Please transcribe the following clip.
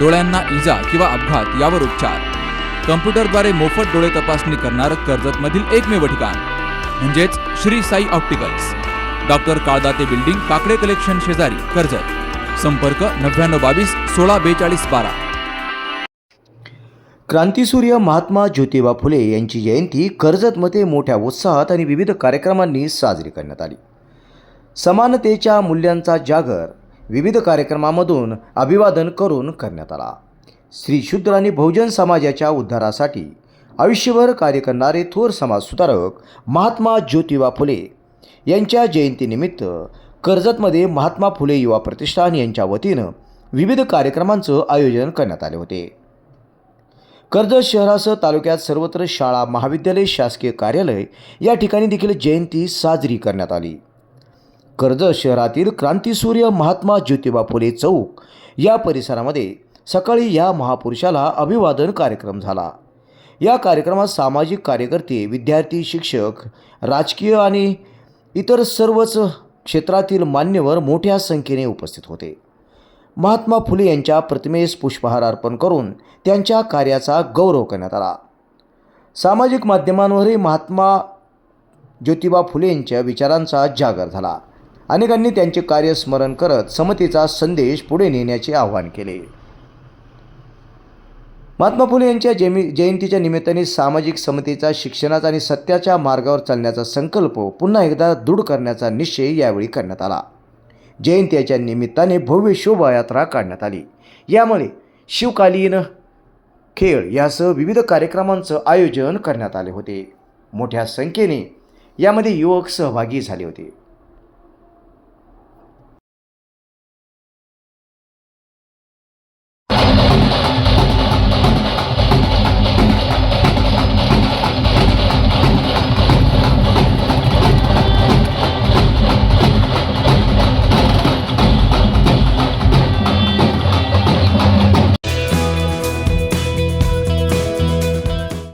डोळ्यांना इजा किंवा अपघात यावर उपचार. कम्प्युटरद्वारे मोफत डोळे तपासणी करणारं कर्जतमधील एकमेव ठिकाण म्हणजेच Shri Sai opticals. Doctor Kaldate building Kakade collection शेजारी कर्जत. संपर्क नव्याण्णव बावीस सोळा बेचाळीस बारा. क्रांतीसूर्य महात्मा ज्योतिबा फुले यांची जयंती कर्जतमध्ये मोठ्या उत्साहात आणि विविध कार्यक्रमांनी साजरी करण्यात आली. समानतेच्या मूल्यांचा जागर विविध कार्यक्रमामधून अभिवादन करून करण्यात आला. श्री शूद्र आणि बहुजन समाजाच्या उद्धारासाठी आयुष्यभर कार्य करणारे थोर समाजसुधारक महात्मा ज्योतिबा फुले यांच्या जयंतीनिमित्त कर्जतमध्ये महात्मा फुले युवा प्रतिष्ठान यांच्या वतीनं विविध कार्यक्रमांचं आयोजन करण्यात आले होते. कर्जत शहरासह तालुक्यात सर्वत्र शाळा महाविद्यालय शासकीय कार्यालय या ठिकाणी देखील जयंती साजरी करण्यात आली. कर्जत शहरातील क्रांतीसूर्य महात्मा ज्योतिबा फुले चौक या परिसरामध्ये सकाळी या महापुरुषाला अभिवादन कार्यक्रम झाला. या कार्यक्रमात सामाजिक कार्यकर्ते विद्यार्थी शिक्षक राजकीय आणि इतर सर्वच क्षेत्रातील मान्यवर मोठ्या संख्येने उपस्थित होते. महात्मा फुले यांच्या प्रतिमेस पुष्पहार अर्पण करून त्यांच्या कार्याचा गौरव करण्यात आला. सामाजिक माध्यमांवरही महात्मा ज्योतिबा फुले यांच्या विचारांचा जागर झाला. अनेकांनी त्यांचे कार्य स्मरण करत समतेचा संदेश पुढे नेण्याचे आवाहन केले. महात्मा फुले यांच्या जयमी जयंतीच्या निमित्ताने सामाजिक समतेचा शिक्षणाचा आणि सत्याच्या मार्गावर चालण्याचा संकल्प पुन्हा एकदा दृढ करण्याचा निश्चय यावेळी करण्यात आला. जयंतीच्या निमित्ताने भव्य शोभायात्रा काढण्यात आली. यामुळे शिवकालीन खेळ यासह विविध कार्यक्रमांचं आयोजन करण्यात आले होते. मोठ्या संख्येने यामध्ये युवक सहभागी झाले होते.